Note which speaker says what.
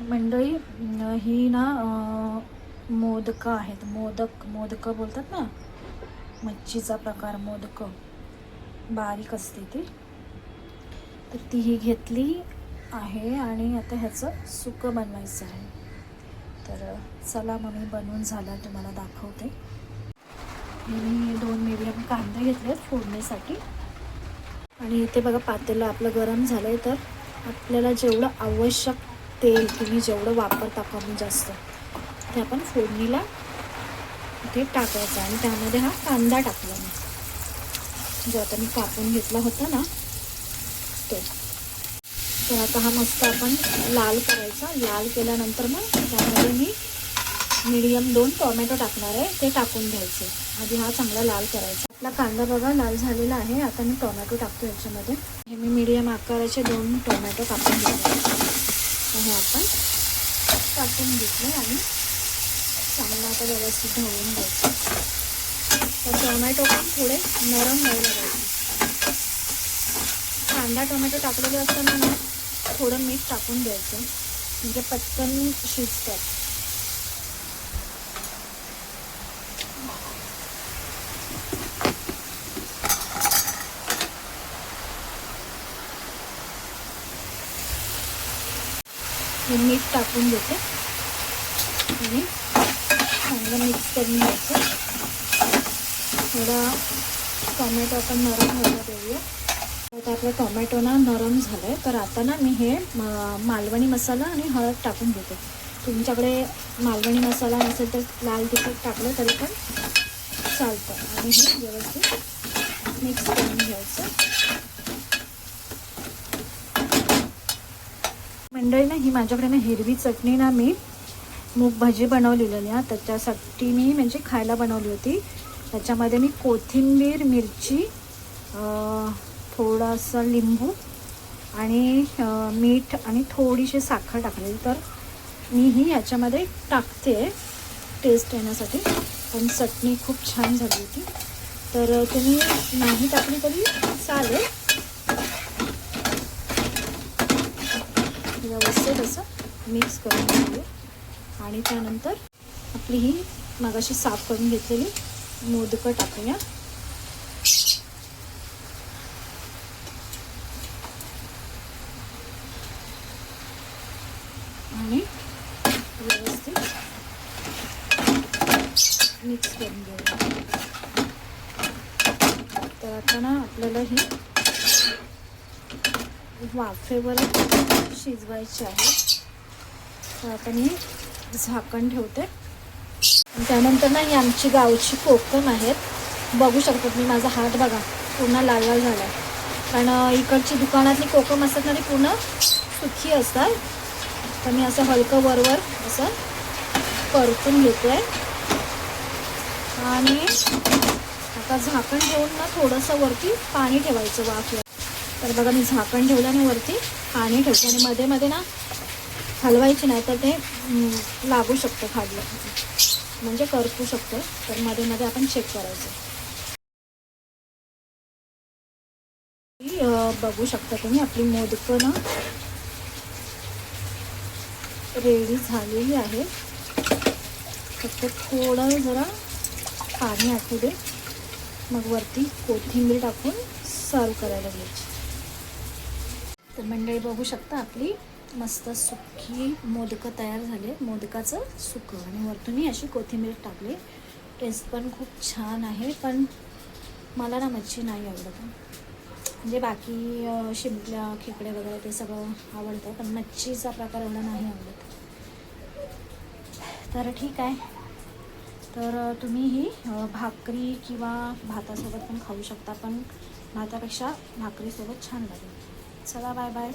Speaker 1: मंडळी ही ना मोदकं आहेत. मोदक मोदकं बोलतात ना? मच्छीचा प्रकार मोदकं. बारीक असते ती. तर ती ही घेतली आहे आणि आता ह्याचं सुकं बनवायचं आहे. तर चला मग मी बनवून झालं तुम्हाला दाखवते. मी दोन मिडियम कांदे घेतले आहेत फोडणीसाठी. आणि इथे बघा पातेलं आपलं गरम झालं आहे तर आपल्याला जेवढं आवश्यक तेल तुम्ही जेवढं वापरता कमी जास्त ते आपण फोडणीला इथे टाकायचं आणि त्यामध्ये हा कांदा टाकला मी. जो आता मी कापून घेतला होता ना तो. तर आता हा मस्त आपण लाल करायचा. लाल केल्यानंतर मग त्यामध्ये मी मिडियम दोन टोमॅटो टाकणार आहे ते टाकून घ्यायचे. आधी हा चांगला लाल करायचा. आपला कांदा बघा लाल झालेला आहे. आता मी टोमॅटो टाकतो याच्यामध्ये. हे मी मिडियम आकाराचे दोन टोमॅटो कापून घेतले. हे आपण टाकून घेतलं आणि चांगला आता व्यवस्थित ढवळून घ्यायचं. तर टोमॅटो पण थोडे नरम व्हायला पाहिजे. कांदा टोमॅटो टाकलेले असताना ना थोडं मीठ टाकून द्यायचं. म्हणजे पटकन शिजतात. हे मीठ टाकून देते आणि चांगलं मिक्स करून घ्यायचं. थोडा टोमॅटो आपण नरम व्हायला देऊया. आता आपला टोमॅटो ना नरम झालं आहे तर आता ना मी हे मालवणी मसाला आणि हळद टाकून घेते. तुमच्याकडे मालवणी मसाला नसेल तर लाल तिखट टाकलं तरी पण चालतं. आणि हे व्यवस्थित मिक्स करून घ्यायचं. मंडळी ना ही माझ्याकडे ना हिरवी चटणी ना मी मूग भाजी बनवलेली ना त्याच्यासाठी मी म्हणजे खायला बनवली होती. त्याच्यामध्ये मी कोथिंबीर मिरची थोडासा लिंबू आणि मीठ आणि थोडीशी साखर टाकलेली. तर मी ही याच्यामध्ये टाकते टेस्ट येण्यासाठी. पण चटणी खूप छान झाली होती. तर तुम्ही नाही टाकली तरी चालेल. व्यवस्थित असं मिक्स करून घेऊया आणि त्यानंतर आपली ही मगाशी साफ करून घेतलेली मोदकं टाकूया. आणि व्यवस्थित मिक्स करून घेऊया. तर आता ना आपल्याला ही वाफेवर शिजवायची आहे. तर आता मी झाकण ठेवते. त्यानंतर ना ही आमची गावची कोकम आहेत. बघू शकतात मी माझा हात बघा पूर्ण लाल लाल झाला आहे कारण इकडची दुकानातली कोकम असतात ना ती पूर्ण सुखी असतात. तर मी असं हलकं वरवर असं परतून घेते आणि आता झाकण ठेवून ना थोडंसं वरती पाणी ठेवायचं वाफ तर बघा मी झाकण ठेवलं आणि वरती पाणी ठेवते. आणि मध्ये मध्ये ना हलवायची नाही तर ते लागू शकतं खाडलं. म्हणजे करपू शकतं. तर मध्ये मध्ये आपण चेक करायचं. बघू शकता तुम्ही आपली मोदकं ना रेडी झालेली आहे. फक्त थोडं जरा पाणी आटू दे. मग वरती कोथिंबीर टाकून सर्व करायला घ्यायची. तर मंडळी बघू शकता आपली मस्त सुकी मोदकं तयार झाले. मोदकाचं सुकं. आणि वरतूनही अशी कोथिंबीर टाकली. टेस्ट पण खूप छान आहे पण मला ना मच्छी नाही आवडत. म्हणजे बाकी शिंपल्या खेकडे वगैरे ते सगळं आवडतं पण मच्छीचा प्रकार एवढा नाही आवडत. तर ठीक आहे. तर तुम्ही ही भाकरी किंवा भातासोबत पण खाऊ शकता पण भातापेक्षा भाकरीसोबत छान लागेल. चला बाय बाय